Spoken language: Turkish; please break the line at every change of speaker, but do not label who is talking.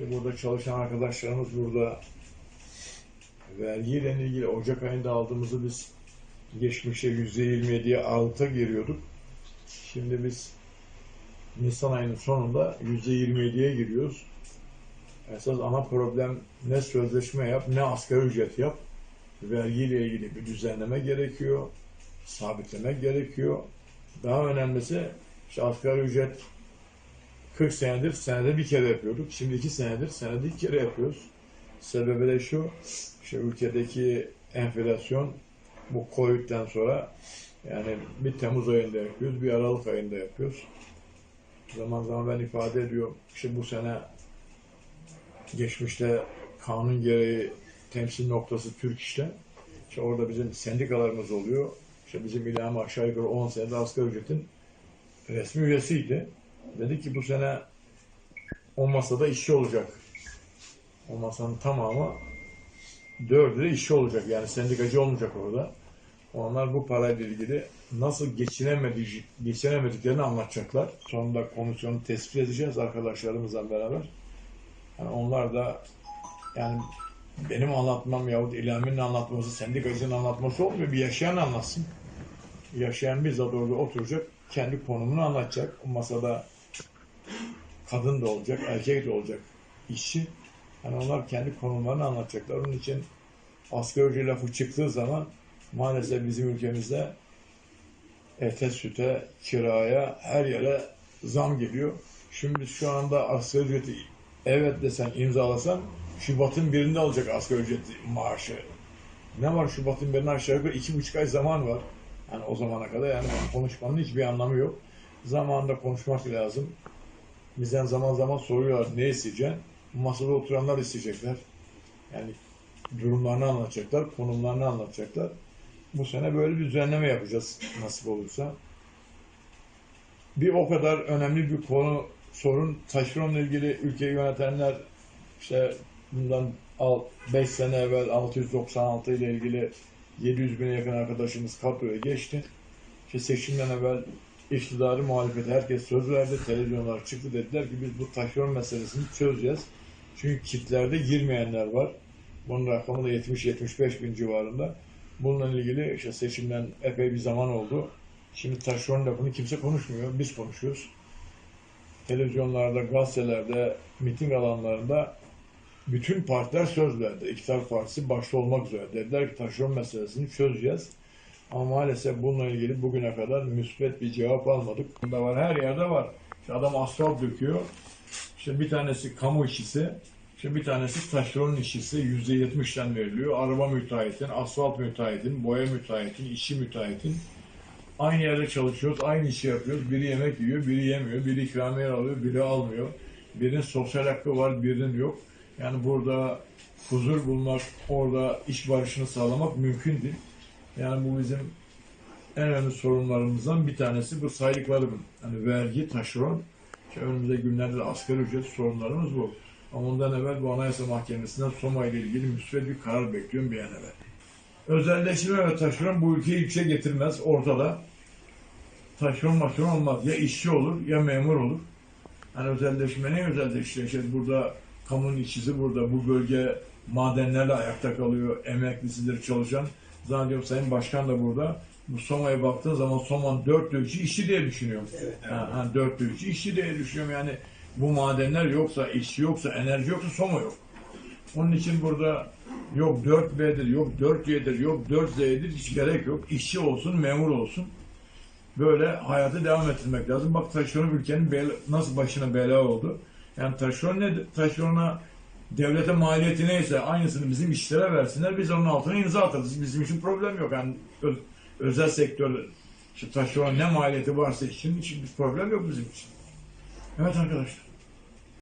İşte burada çalışan arkadaşlarımız burada vergiyle ilgili Ocak ayında aldığımızı biz geçmişte yüzde 27'ye alta giriyorduk. Şimdi biz Nisan ayının sonunda yüzde 27'ye giriyoruz. Esas ana problem ne sözleşme yap ne asgari ücret yap. Vergiyle ilgili bir düzenleme gerekiyor. Sabitlemek gerekiyor. Daha önemlisi işte asgari ücret 40 senedir senede bir kere yapıyorduk. Şimdi iki senedir senede iki kere yapıyoruz. Sebebi de şu, işte ülkedeki enflasyon bu Covid'den sonra yani bir Temmuz ayında yapıyoruz, bir Aralık ayında yapıyoruz. Zaman zaman ben ifade ediyorum, işte bu sene geçmişte kanun gereği temsil noktası Türk İş'te. İşte orada bizim sendikalarımız oluyor. İşte bizim ilahım aşağı yukarı 10 senede asgari ücretin resmi üyesiydi. Dedi ki bu sene o masada işçi olacak. O masanın tamamı dördü de işçi olacak. Yani sendikacı olmayacak orada. Onlar bu parayla ilgili nasıl geçinemedi, geçinemediklerini anlatacaklar. Sonunda komisyonu tespit edeceğiz arkadaşlarımızla beraber. Yani onlar da yani benim anlatmam yahut İlhami'nin anlatması, sendikacının anlatması olmuyor. Bir yaşayan anlatsın. Yaşayan bizzat orada oturacak, kendi konumunu anlatacak. O masada kadın da olacak, erkek de olacak işçi. Yani onlar kendi konumlarını anlatacaklar. Onun için asgari ücret lafı çıktığı zaman maalesef bizim ülkemizde ete, süte, kiraya, her yere zam geliyor. Şimdi şu anda asgari ücreti evet desen imzalasan Şubat'ın birinde alacak asgari ücret maaşı. Ne var Şubat'ın birine aşağı yukarı iki buçuk ay zaman var. Yani o zamana kadar yani konuşmanın hiçbir anlamı yok. Zamanında konuşmak lazım. Bizden zaman zaman soruyorlar ne isteyeceksin? Masada oturanlar isteyecekler. Yani durumlarını anlatacaklar, konumlarını anlatacaklar. Bu sene böyle bir düzenleme yapacağız nasip olursa. Bir o kadar önemli bir konu, sorun taşeronla ilgili ülkeyi yönetenler işte bundan 5 sene evvel 696 ile ilgili 700 bine yakın arkadaşımız kadroya geçti. İşte seçimden evvel iktidarı muhalefeti herkes söz verdi. Televizyonlar çıktı dediler ki biz bu taşeron meselesini çözeceğiz. Çünkü kitlerde girmeyenler var. Bunun rakamı da 70-75 bin civarında. Bununla ilgili işte seçimden epey bir zaman oldu. Şimdi taşeron lafını kimse konuşmuyor. Biz konuşuyoruz. Televizyonlarda, gazetelerde, miting alanlarında bütün partiler söz verdi. İktidar Partisi başta olmak üzere. Dediler ki taşeron meselesini çözeceğiz. Ama maalesef bununla ilgili bugüne kadar müsbet bir cevap almadık. Bunda var, her yerde var. İşte adam asfalt döküyor. İşte bir tanesi kamu işçisi, işte bir tanesi taşeron işçisi yüzde yetmişten veriliyor. Araba müteahhitin, asfalt müteahhitin, boya müteahhitin, işçi müteahhitin. Aynı yerde çalışıyoruz, aynı işi yapıyoruz. Biri yemek yiyor, biri yemiyor, biri ikramiye alıyor, biri almıyor. Birinin sosyal hakkı var, birinin yok. Yani burada huzur bulmak, orada iş barışını sağlamak mümkün değil. Yani bu bizim en önemli sorunlarımızdan bir tanesi bu saydıklarım. Hani vergi, taşeron, işte önümüzde günlerde de asgari ücret sorunlarımız bu. Ama ondan evvel bu Anayasa Mahkemesi'nden Soma ile ilgili müsbet bir karar bekliyorum bir an evvel. Özelleştirme ve taşeron bu ülkeyi yüksek getirmez ortada. Taşeron maşeron olmaz. Ya işçi olur ya memur olur. Hani özelleşme ne özelleştiriyor? İşte burada kamunun işçisi burada. Bu bölge madenlerle ayakta kalıyor. Emeklisidir çalışan. Zannediyorum Sayın Başkan da burada. Bu Soma'ya baktığın zaman Soma'nın dört dövüşü işçi diye düşünüyorum.
Evet,
Ha, ha, dövüşü işçi diye düşünüyorum. Yani bu madenler yoksa, işçi yoksa, enerji yoksa Soma yok. Onun için burada yok 4B'dir, yok 4C'dir, yok 4Z'dir hiç gerek yok. İşçi olsun, memur olsun. Böyle hayatı devam ettirmek lazım. Bak taşeron ülkenin nasıl başına bela oldu. Yani taşeron ne? Taşerona devlete maliyeti neyse aynısını bizim işlere versinler. Biz onun altına imza atarız. Bizim için problem yok. Yani ö- özel sektör işte taşeron ne maliyeti varsa için hiçbir problem yok bizim için. Evet arkadaşlar.